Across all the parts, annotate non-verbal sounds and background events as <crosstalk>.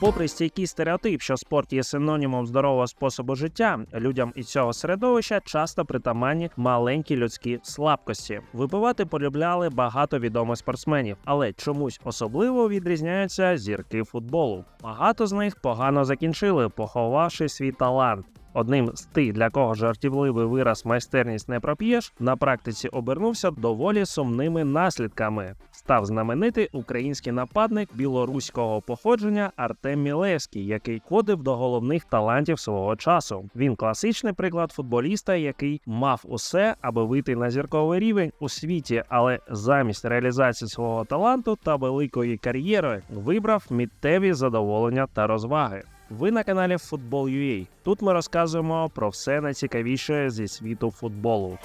Попри стійкий стереотип, що спорт є синонімом здорового способу життя, людям із цього середовища часто притаманні маленькі людські слабкості. Випивати полюбляли багато відомих спортсменів, але чомусь особливо відрізняються зірки футболу. Багато з них погано закінчили, поховавши свій талант. Одним з тих, для кого жартівливий вираз майстерність не проп'єш, на практиці обернувся доволі сумними наслідками. Став знаменитий український нападник білоруського походження Артем Мілевський, який входив до головних талантів свого часу. Він класичний приклад футболіста, який мав усе, аби вийти на зірковий рівень у світі, але замість реалізації свого таланту та великої кар'єри вибрав міттєві задоволення та розваги. Ви на каналі Football.ua. Тут ми розказуємо про все найцікавіше зі світу футболу.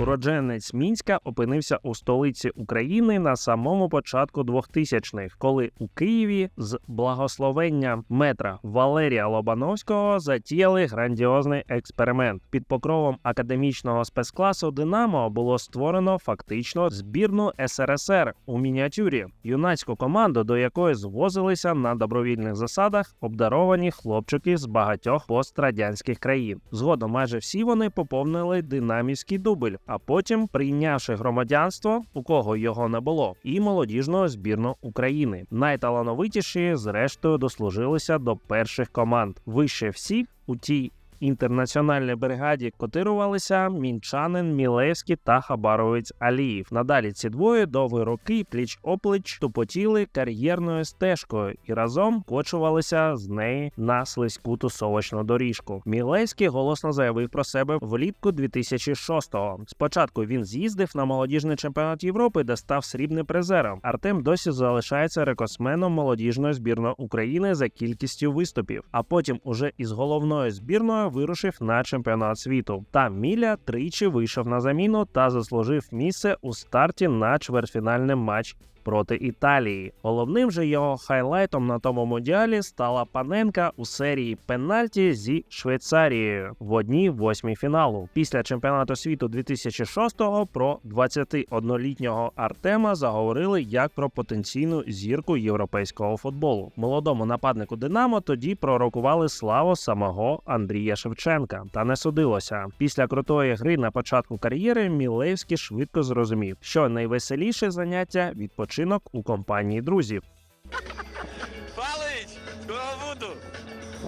Уродженець Мінська опинився у столиці України на самому початку 2000-х, коли у Києві з благословення метра Валерія Лобановського затіяли грандіозний експеримент. Під покровом академічного спецкласу Динамо було створено фактично збірну СРСР у мініатюрі, юнацьку команду, до якої звозилися на добровільних засадах обдаровані хлопчики з багатьох пострадянських країн. Згодом майже всі вони поповнили динамівський дубль, а потім, прийнявши громадянство, у кого його не було, і молодіжного збірну України. Найталановитіші, зрештою, дослужилися до перших команд. Вище всіх у тій інтернаціональній бригаді котирувалися мінчанин Мілевський та Хабаровець Аліїв. Надалі ці двоє довгі роки пліч опліч тупотіли кар'єрною стежкою і разом кочувалися з неї на слизьку тусовочну доріжку. Мілевський голосно заявив про себе влітку 2006-го. Спочатку він з'їздив на молодіжний чемпіонат Європи, де став срібним призером. Артем досі залишається рекордсменом молодіжної збірної України за кількістю виступів. А потім уже із головною збірною вирушив на чемпіонат світу. Там Міля тричі вийшов на заміну та заслужив місце у старті на чвертьфінальний матч. Проти Італії головним же його хайлайтом на тому мундіалі стала паненка у серії пенальті зі Швейцарією в одній восьмій фіналу. Після чемпіонату світу 2006-го про 21-літнього Артема заговорили як про потенційну зірку європейського футболу. Молодому нападнику Динамо тоді пророкували славу самого Андрія Шевченка. Та не судилося. Після крутої гри на початку кар'єри Мілевський швидко зрозумів, що найвеселіше заняття відпочинок у компанії друзів. Палич, Кого буду.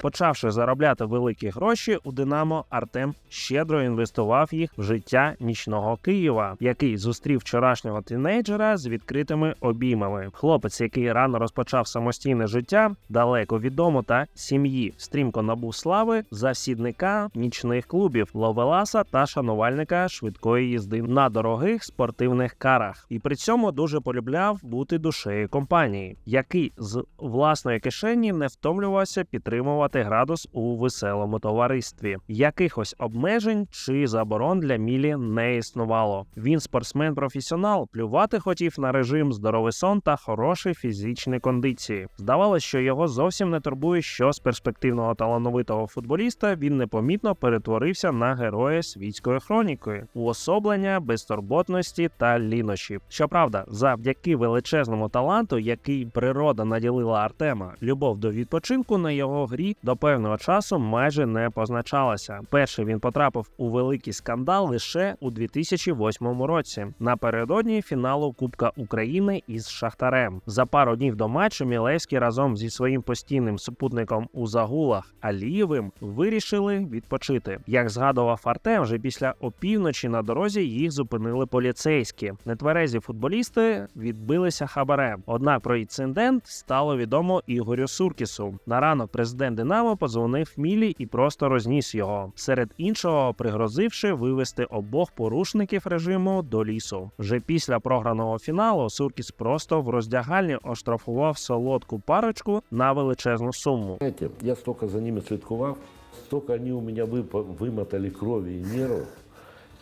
Почавши заробляти великі гроші, у Динамо Артем щедро інвестував їх в життя нічного Києва, який зустрів вчорашнього тінейджера з відкритими обіймами. Хлопець, який рано розпочав самостійне життя, далеко від дому та сім'ї, стрімко набув слави завсідника нічних клубів Ловеласа та шанувальника швидкої їзди на дорогих спортивних карах, і при цьому дуже полюбляв бути душею компанії, який з власної кишені не втомлювався підтримувати градус у веселому товаристві. Якихось обмежень чи заборон для Мілі не існувало. Він спортсмен-професіонал, плювати хотів на режим здоровий сон та хороші фізичні кондиції. Здавалось, що його зовсім не турбує, що з перспективного талановитого футболіста він непомітно перетворився на героя світської хроніки, уособлення безтурботності та лінощі. Щоправда, завдяки величезному таланту, який природа наділила Артема, любов до відпочинку на його грі до певного часу майже не позначалася. Перший він потрапив у великий скандал лише у 2008 році, напередодні фіналу Кубка України із Шахтарем. За пару днів до матчу Мілевський разом зі своїм постійним супутником у загулах Алієвим вирішили відпочити. Як згадував Артем, вже після опівночі на дорозі їх зупинили поліцейські. Нетверезі футболісти відбилися хабарем. Однак про інцидент стало відомо Ігорю Суркісу. На ранок президент Динамо подзвонив Мілі і просто розніс його. Серед іншого, пригрозивши вивести обох порушників режиму до лісу. Вже після програного фіналу Суркіс просто в роздягальні оштрафував солодку парочку на величезну суму. Знаете, я столько за ними слідкував, столько они у меня выпа- вымотали крови и нервов.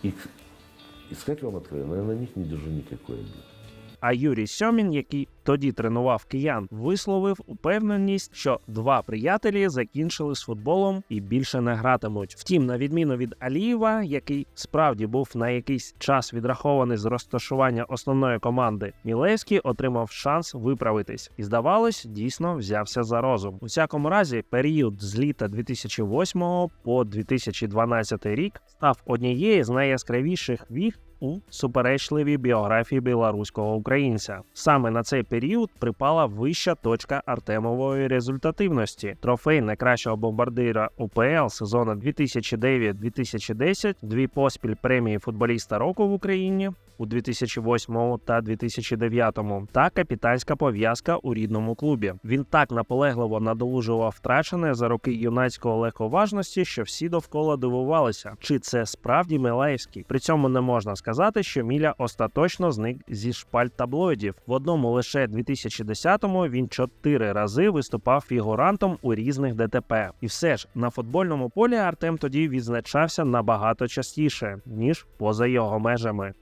И, и сказать вам откровенно, я на них не держу никакой обиды. А Юрій Сьомін, який тоді тренував киян, висловив упевненість, що два приятелі закінчили з футболом і більше не гратимуть. Втім, на відміну від Алієва, який справді був на якийсь час відрахований з розташування основної команди, Мілевський отримав шанс виправитись і, здавалось, дійсно взявся за розум. У всякому разі, період з літа 2008 по 2012 рік став однією з найяскравіших віх у суперечливій біографії білоруського українця. Саме на цей період припала вища точка Артемової результативності. Трофей найкращого бомбардира УПЛ сезону 2009-2010, дві поспіль премії футболіста року в Україні. У 2008 та 2009 та капітанська пов'язка у рідному клубі. Він так наполегливо надолужував втрачене за роки юнацького легковажності, що всі довкола дивувалися, чи це справді Милаєвський. При цьому не можна сказати, що Міля остаточно зник зі шпальт таблоїдів. В одному лише 2010-му він чотири рази виступав фігурантом у різних ДТП. І все ж на футбольному полі Артем тоді відзначався набагато частіше ніж поза його межами.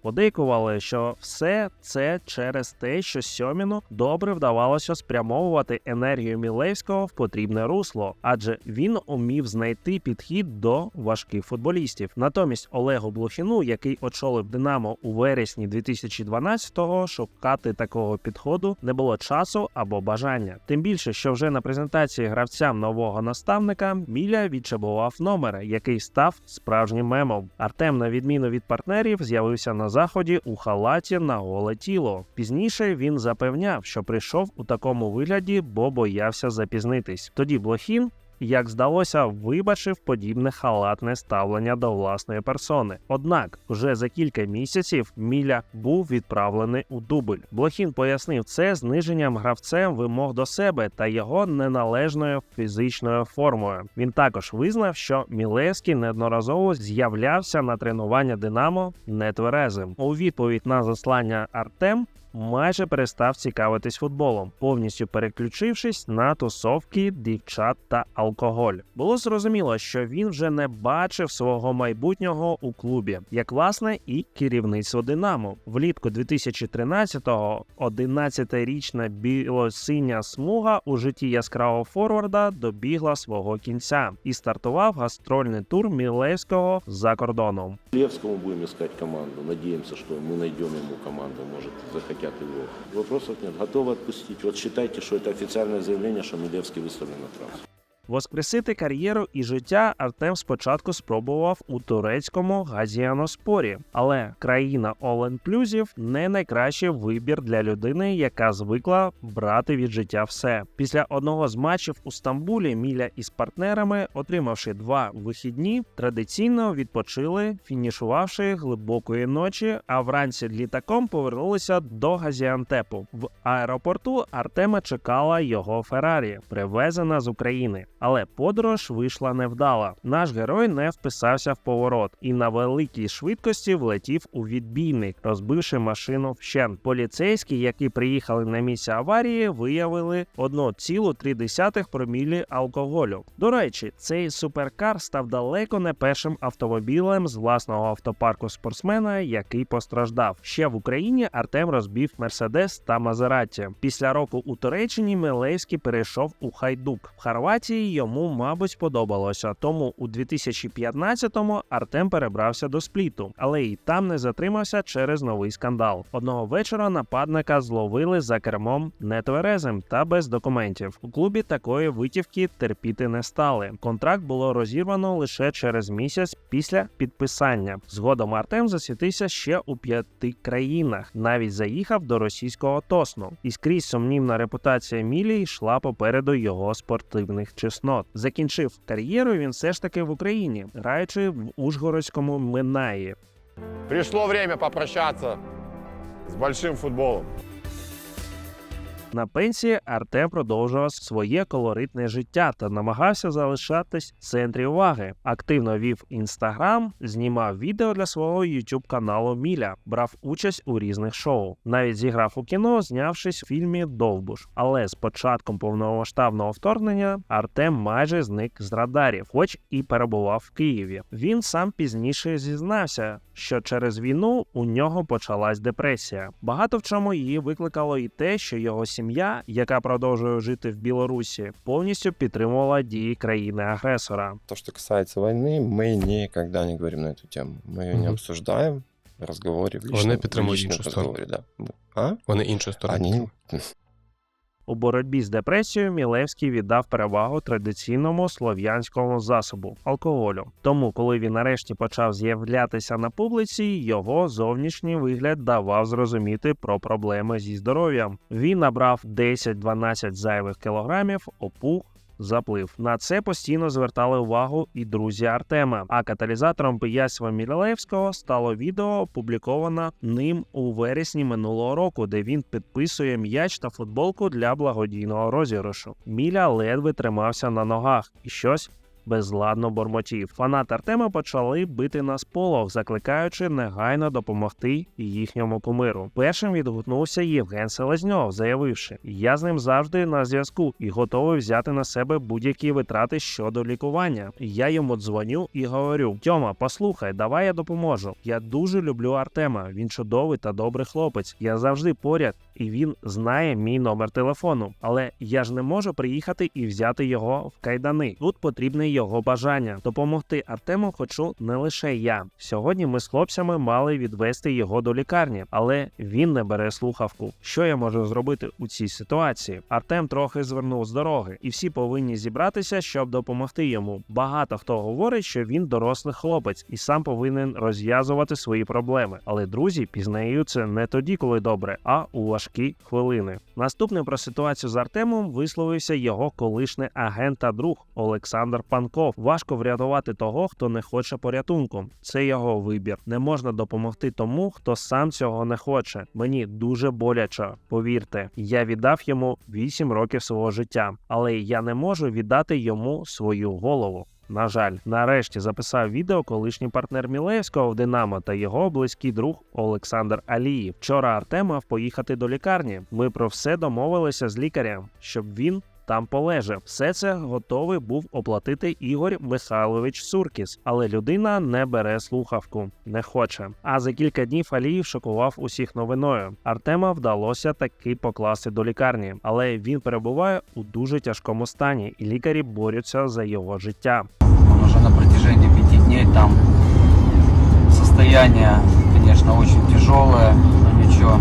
Подейкували, що все це через те, що Сьоміну добре вдавалося спрямовувати енергію Мілевського в потрібне русло, адже він умів знайти підхід до важких футболістів. Натомість Олегу Блохіну, який очолив Динамо у вересні 2012-го, шукати такого підходу не було часу або бажання. Тим більше, що вже на презентації гравцям нового наставника Міля відчебував номер, який став справжнім мемом. Артем, на відміну від партнерів, з'явився на заході у халаті на голе тіло. Пізніше він запевняв, що прийшов у такому вигляді, бо боявся запізнитись. Тоді Блохін. Як здалося, вибачив подібне халатне ставлення до власної персони. Однак, вже за кілька місяців Міля був відправлений у дубль. Блохін пояснив це зниженням гравцем вимог до себе та його неналежною фізичною формою. Він також визнав, що Мілевський неодноразово з'являвся на тренування Динамо нетверезим. У відповідь на заслання Артем майже перестав цікавитись футболом, повністю переключившись на тусовки, дівчат та алкоголь. Було зрозуміло, що він вже не бачив свого майбутнього у клубі, як власне і керівництво Динамо. Влітку 2013-го 11-річна білосиня смуга у житті яскравого форварда добігла свого кінця і стартував гастрольний тур Мілевського за кордоном. Левскому будем искать команду. Надеемся, что мы найдем ему команду, может, захотят его. Вопросов нет. Готовы отпустить. Вот считайте, что это официальное заявление, что Милевский выставлен на трансфер. Воскресити кар'єру і життя Артем спочатку спробував у турецькому Газіаноспорі, але країна All-Inclusive не найкращий вибір для людини, яка звикла брати від життя все. Після одного з матчів у Стамбулі Міля із партнерами, отримавши два вихідні, традиційно відпочили, фінішувавши глибокої ночі. А вранці літаком повернулися до Газіантепу. В аеропорту Артема чекала його Феррарі, привезена з України. Але подорож вийшла невдала. Наш герой не вписався в поворот і на великій швидкості влетів у відбійник, розбивши машину вщент. Поліцейські, які приїхали на місце аварії, виявили 1,3 промілі алкоголю. До речі, цей суперкар став далеко не першим автомобілем з власного автопарку спортсмена, який постраждав. Ще в Україні Артем розбив Мерседес та Мазераті. Після року у Туреччині Милевський перейшов у Хайдук. В Хорватії йому, мабуть, сподобалося. Тому у 2015-му Артем перебрався до спліту, але і там не затримався через новий скандал. Одного вечора нападника зловили за кермом нетверезим та без документів. У клубі такої витівки терпіти не стали. Контракт було розірвано лише через місяць після підписання. Згодом Артем засвітився ще у п'яти країнах, навіть заїхав до російського Тосну. І скрізь сумнівна репутація Мілі йшла попереду його спортивних чеснот. Закінчив кар'єру він все ж таки в Україні, граючи в Ужгородському Минаї. Прийшло время попрощатися з большим футболом. На пенсії Артем продовжував своє колоритне життя та намагався залишатись в центрі уваги. Активно вів інстаграм, знімав відео для свого youtube каналу Міля, брав участь у різних шоу. Навіть зіграв у кіно, знявшись в фільмі Довбуш. Але з початком повномасштабного вторгнення Артем майже зник з радарів, хоч і перебував в Києві. Він сам пізніше зізнався, що через війну у нього почалась депресія. Багато в чому її викликало і те, що його сім'я, яка продовжує жити в Білорусі, повністю підтримувала дії країни-агресора. То, что касается войны, мы никогда не говорим на эту тему. Мы ее не Мгм. обсуждаем в разговоре, в Вони личном, в підтримують личном іншу сторону. разговоре, да. А? Вони іншу сторону. Они... <laughs> У боротьбі з депресією Мілевський віддав перевагу традиційному слов'янському засобу алкоголю. Тому, коли він нарешті почав з'являтися на публіці, його зовнішній вигляд давав зрозуміти про проблеми зі здоров'ям. Він набрав 10-12 зайвих кілограмів, опух. Заплив на це постійно звертали увагу і друзі Артема. А каталізатором пияцтва Мілялевського стало відео, опубліковане ним у вересні минулого року, де він підписує м'яч та футболку для благодійного розіграшу. Міля ледве тримався на ногах і щось. Безладно бормотів. Фанати Артема почали бити на сполох, закликаючи негайно допомогти їхньому кумиру. Першим відгукнувся Євген Селезньов, заявивши: Я з ним завжди на зв'язку і готовий взяти на себе будь-які витрати щодо лікування. Я йому дзвоню і говорю: Тьома, послухай, давай я допоможу. Я дуже люблю Артема. Він чудовий та добрий хлопець. Я завжди поряд, і він знає мій номер телефону. Але я ж не можу приїхати і взяти його в кайдани. Тут потрібне його бажання. Допомогти Артему хочу не лише я. Сьогодні ми з хлопцями мали відвести його до лікарні, але він не бере слухавку. Що я можу зробити у цій ситуації? Артем трохи звернув з дороги, і всі повинні зібратися, щоб допомогти йому. Багато хто говорить, що він дорослий хлопець і сам повинен розв'язувати свої проблеми. Але друзі пізнають це не тоді, коли добре, а у важкі хвилини. Наступним про ситуацію з Артемом висловився його колишній агент та друг Олександр Панков. Важко врятувати того, хто не хоче порятунку. Це його вибір. Не можна допомогти тому, хто сам цього не хоче. Мені дуже боляче. Повірте, я віддав йому 8 років свого життя, але я не можу віддати йому свою голову. На жаль, нарешті записав відео колишній партнер Мілевського в Динамо та його близький друг Олександр Аліїв. Вчора Артем мав поїхати до лікарні. Ми про все домовилися з лікарем, щоб він. Там полежав. Все це готовий був оплатити Ігор Михайлович Суркіс, але людина не бере слухавку, не хоче. А за кілька днів Аліїв шокував усіх новиною. Артема вдалося таки покласти до лікарні, але він перебуває у дуже тяжкому стані, і лікарі борються за його життя. Он уже на протяжении пяти дней там. Состояние, конечно, очень тяжелое, но ничего,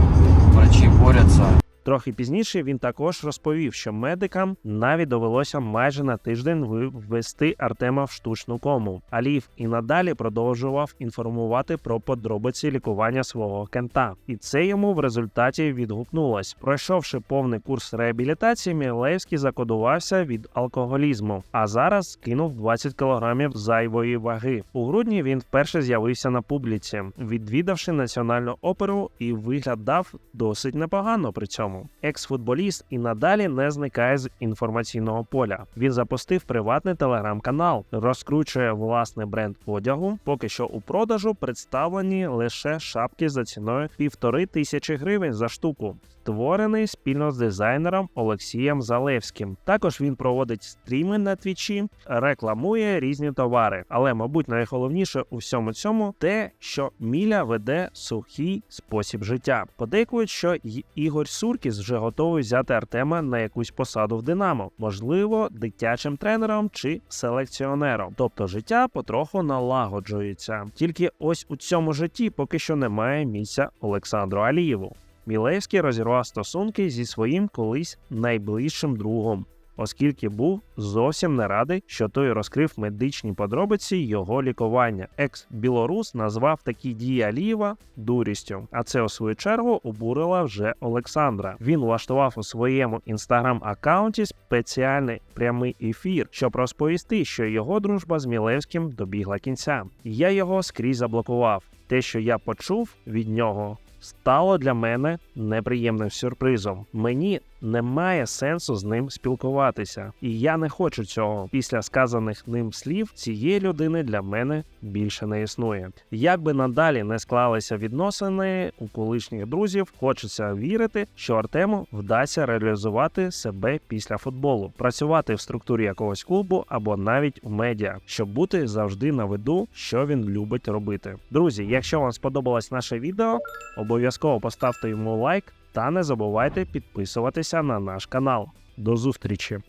врачи борются. Трохи пізніше він також розповів, що медикам навіть довелося майже на тиждень ввести Артема в штучну кому. Аліїв і надалі продовжував інформувати про подробиці лікування свого кента, і це йому в результаті відгукнулось. Пройшовши повний курс реабілітації, Мілевський закодувався від алкоголізму, а зараз скинув 20 кілограмів зайвої ваги. У грудні він вперше з'явився на публіці, відвідавши національну оперу і виглядав досить непогано при цьому. Екс-футболіст і надалі не зникає з інформаційного поля. Він запустив приватний телеграм-канал, розкручує власний бренд одягу. Поки що у продажу представлені лише шапки за ціною півтори тисячі гривень за штуку. Створений спільно з дизайнером Олексієм Залевським. Також він проводить стріми на твічі, рекламує різні товари. Але, мабуть, найголовніше у всьому цьому те, що Міля веде сухий спосіб життя. Подейкують, що Ігор Суркіс вже готовий взяти Артема на якусь посаду в Динамо, можливо, дитячим тренером чи селекціонером. Тобто життя потроху налагоджується. Тільки ось у цьому житті поки що немає місця Олександру Алієву. Мілевський розірвав стосунки зі своїм колись найближчим другом, оскільки був зовсім не радий, що той розкрив медичні подробиці його лікування. Екс-білорус назвав такі дії Алієва дурістю, а це у свою чергу обурило вже Олександра. Він влаштував у своєму інстаграм-аккаунті спеціальний прямий ефір, щоб розповісти, що його дружба з Мілевським добігла кінця. Я його скрізь заблокував. Те, що я почув від нього, стало для мене неприємним сюрпризом. Мені немає сенсу з ним спілкуватися. І я не хочу цього. Після сказаних ним слів цієї людини для мене більше не існує. Як би надалі не склалися відносини у колишніх друзів, хочеться вірити, що Артему вдасться реалізувати себе після футболу, працювати в структурі якогось клубу або навіть у медіа, щоб бути завжди на виду, що він любить робити. Друзі, якщо вам сподобалось наше відео, обов'язково поставте йому лайк та не забувайте підписуватися на наш канал. До зустрічі!